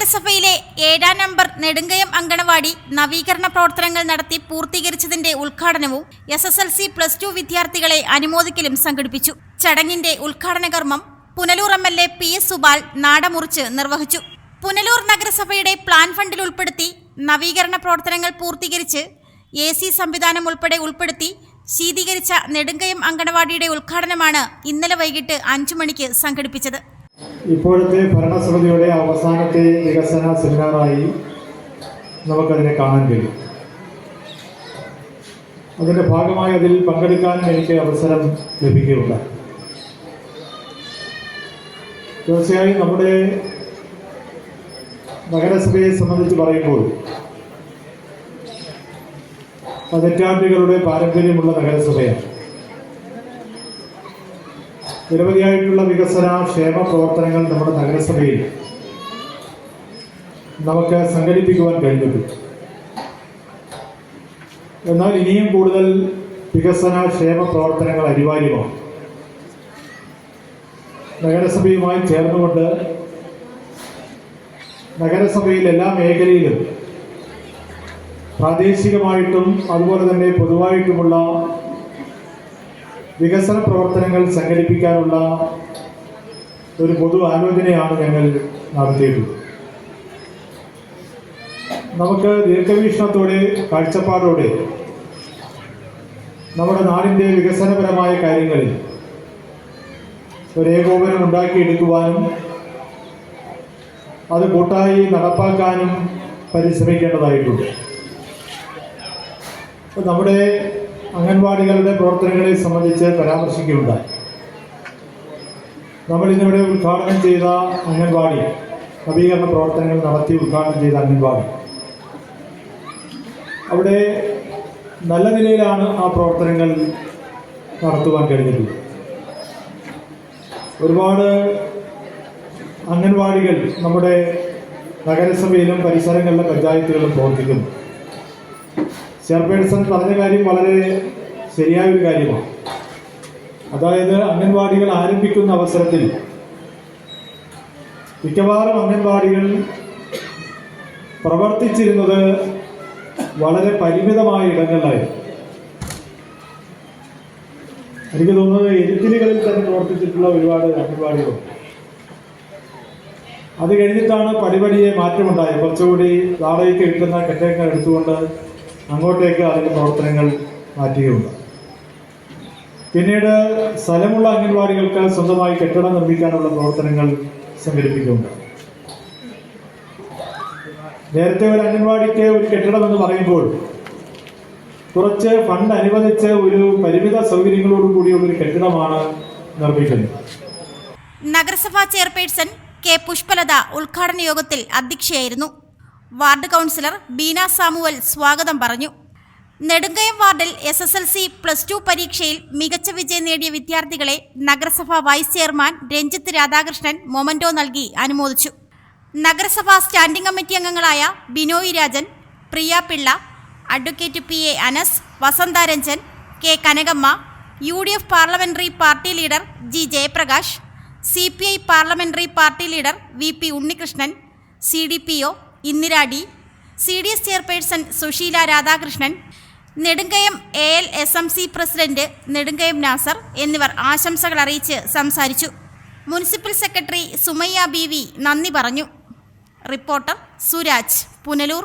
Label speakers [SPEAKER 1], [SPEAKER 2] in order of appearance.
[SPEAKER 1] നഗരസഭയിലെ ഏഴാം നമ്പർ നെടുങ്കയം അങ്കണവാടി നവീകരണ പ്രവർത്തനങ്ങൾ നടത്തി പൂർത്തീകരിച്ചതിന്റെ ഉദ്ഘാടനവും S S L C plus two വിദ്യാർത്ഥികളെ അനുമോദിക്കലും സംഘടിപ്പിച്ചു. ചടങ്ങിന്റെ ഉദ്ഘാടന കർമ്മം Punalur M L A P S Subal നാടമുറിച്ച് നിർവഹിച്ചു. പുനലൂർ നഗരസഭയുടെ പ്ലാൻ ഫണ്ടിൽ ഉൾപ്പെടുത്തി നവീകരണ പ്രവർത്തനങ്ങൾ പൂർത്തീകരിച്ച് എ സി സംവിധാനം ഉൾപ്പെടെ ഉൾപ്പെടുത്തി ശീതീകരിച്ച നെടുങ്കയം അങ്കണവാടിയുടെ ഉദ്ഘാടനമാണ് ഇന്നലെ വൈകിട്ട് അഞ്ചു മണിക്ക് സംഘടിപ്പിച്ചത്.
[SPEAKER 2] ഇപ്പോഴത്തെ ഭരണസമിതിയുടെ അവസാനത്തെ വികസന സെമിനാറായി നമുക്കതിനെ കാണാൻ കഴിയും. അതിന്റെ ഭാഗമായി അതിൽ പങ്കെടുക്കാനും എനിക്ക് അവസരം ലഭിക്കുകയുണ്ടായി. തീർച്ചയായും നമ്മുടെ നഗരസഭയെ സംബന്ധിച്ച് പറയുമ്പോൾ പതിറ്റാണ്ടുകളുടെ പാരമ്പര്യമുള്ള നഗരസഭയാണ്. നിരവധിയായിട്ടുള്ള വികസന ക്ഷേമ പ്രവർത്തനങ്ങൾ നമ്മുടെ നഗരസഭയിൽ നമുക്ക് സംഘടിപ്പിക്കുവാൻ കഴിഞ്ഞിട്ടുണ്ട്. എന്നാൽ ഇനിയും കൂടുതൽ വികസന ക്ഷേമ പ്രവർത്തനങ്ങൾ അനിവാര്യമാണ്. നഗരസഭയുമായി ചേർന്നുകൊണ്ട് നഗരസഭയിൽ എല്ലാ മേഖലയിലും പ്രാദേശികമായിട്ടും അതുപോലെ തന്നെ പൊതുവായിട്ടുമുള്ള വികസന പ്രവർത്തനങ്ങൾ സംഘടിപ്പിക്കാനുള്ള ഒരു പൊതു ആലോചനയാണ് ഞങ്ങൾ നടത്തിയിട്ടുള്ളത് നമുക്ക് ദീർഘവീക്ഷണത്തോടെ കാഴ്ചപ്പാടോടെ നമ്മുടെ നാടിന്റെ വികസനപരമായ കാര്യങ്ങളിൽ ഒരു ഏകോപനം ഉണ്ടാക്കിയെടുക്കുവാനും അത് കൂട്ടായി നടപ്പാക്കാനും പരിശ്രമിക്കേണ്ടതായിട്ടുണ്ട്. നമ്മുടെ അംഗൻവാടികളുടെ പ്രവർത്തനങ്ങളെ സംബന്ധിച്ച് പരാമർശിക്കുകയുണ്ടായി. നമ്മൾ ഇന്നിവിടെ ഉദ്ഘാടനം ചെയ്ത അംഗൻവാടി നവീകരണ പ്രവർത്തനങ്ങൾ നടത്തി ഉദ്ഘാടനം ചെയ്ത അംഗൻവാടി. അവിടെ നല്ല നിലയിലാണ് ആ പ്രവർത്തനങ്ങൾ നടത്തുവാൻ കഴിഞ്ഞിട്ടുള്ളത്. ഒരുപാട് അംഗൻവാടികൾ നമ്മുടെ നഗരസഭയിലും പരിസരങ്ങളിലെ പഞ്ചായത്തുകളിലും പ്രവർത്തിക്കുന്നു. ചെയർപേഴ്സൺ പറഞ്ഞ കാര്യം വളരെ ശരിയായ ഒരു കാര്യമാണ്. അതായത് അംഗൻവാടികൾ ആരംഭിക്കുന്ന അവസരത്തിൽ മിക്കവാറും അംഗൻവാടികൾ പ്രവർത്തിച്ചിരുന്നത് വളരെ പരിമിതമായ ഇടങ്ങളിലായിരുന്നു. എനിക്ക് തോന്നുന്നത് എരുത്തിലുകളിൽ തന്നെ പ്രവർത്തിച്ചിട്ടുള്ള ഒരുപാട് അംഗൻവാടികളുണ്ട് അത് കഴിഞ്ഞിട്ടാണ് പടിപടിയെ മാറ്റമുണ്ടായത്. കുറച്ചുകൂടി വാടകയ്ക്ക് കിട്ടുന്ന കെട്ടിടങ്ങൾ എടുത്തുകൊണ്ട് അങ്ങോട്ടേക്ക് അതിന്റെ പ്രവർത്തനങ്ങൾ മാറ്റുകയുണ്ട് പിന്നീട് സ്ഥലമുള്ള അംഗൻവാടികൾക്ക് സ്വന്തമായി കെട്ടിടം നിർമ്മിക്കാനുള്ള പ്രവർത്തനങ്ങൾ സംഘടിപ്പിക്കുന്നുണ്ട് നേരത്തെ ഒരു അംഗൻവാടിക്ക് ഒരു കെട്ടിടം എന്ന് പറയുമ്പോൾ കുറച്ച് ഫണ്ട് അനുവദിച്ച് ഒരു പരിമിത സൗകര്യങ്ങളോട് കൂടിയുള്ള ഒരു കെട്ടിടമാണ് നിർമ്മിക്കുന്നത്.
[SPEAKER 1] നഗരസഭാ ചെയർപേഴ്സൺ കെ പുഷ്പലത ഉദ്ഘാടന യോഗത്തിൽ അധ്യക്ഷയായിരുന്നു വാർഡ് കൗൺസിലർ ബീന സാമുവൽ സ്വാഗതം പറഞ്ഞു. നെടുങ്കയം വാർഡിൽ S S L C plus two പരീക്ഷയിൽ മികച്ച വിജയം നേടിയ വിദ്യാർത്ഥികളെ നഗരസഭാ vice chairman Ranjith Radhakrishnan memento നൽകി അനുമോദിച്ചു. നഗരസഭാ സ്റ്റാൻഡിംഗ് കമ്മിറ്റി അംഗങ്ങളായ Binoy Rajan Priya Pillai advocate P A Anas Vasantha Ranjan K Kanakamma U D F parliamentary party leader G Jayaprakash C P I parliamentary party leader V P Unnikrishnan C D P O Indira D C D S chairperson Susheela Radhakrishnan Nedumkayam A L S M C president Nedumkayam Nasar എന്നിവർ ആശംസകൾ അറിയിച്ച് സംസാരിച്ചു. Municipal secretary Sumayya B V നന്ദി പറഞ്ഞു. Reporter Suraj Punalur.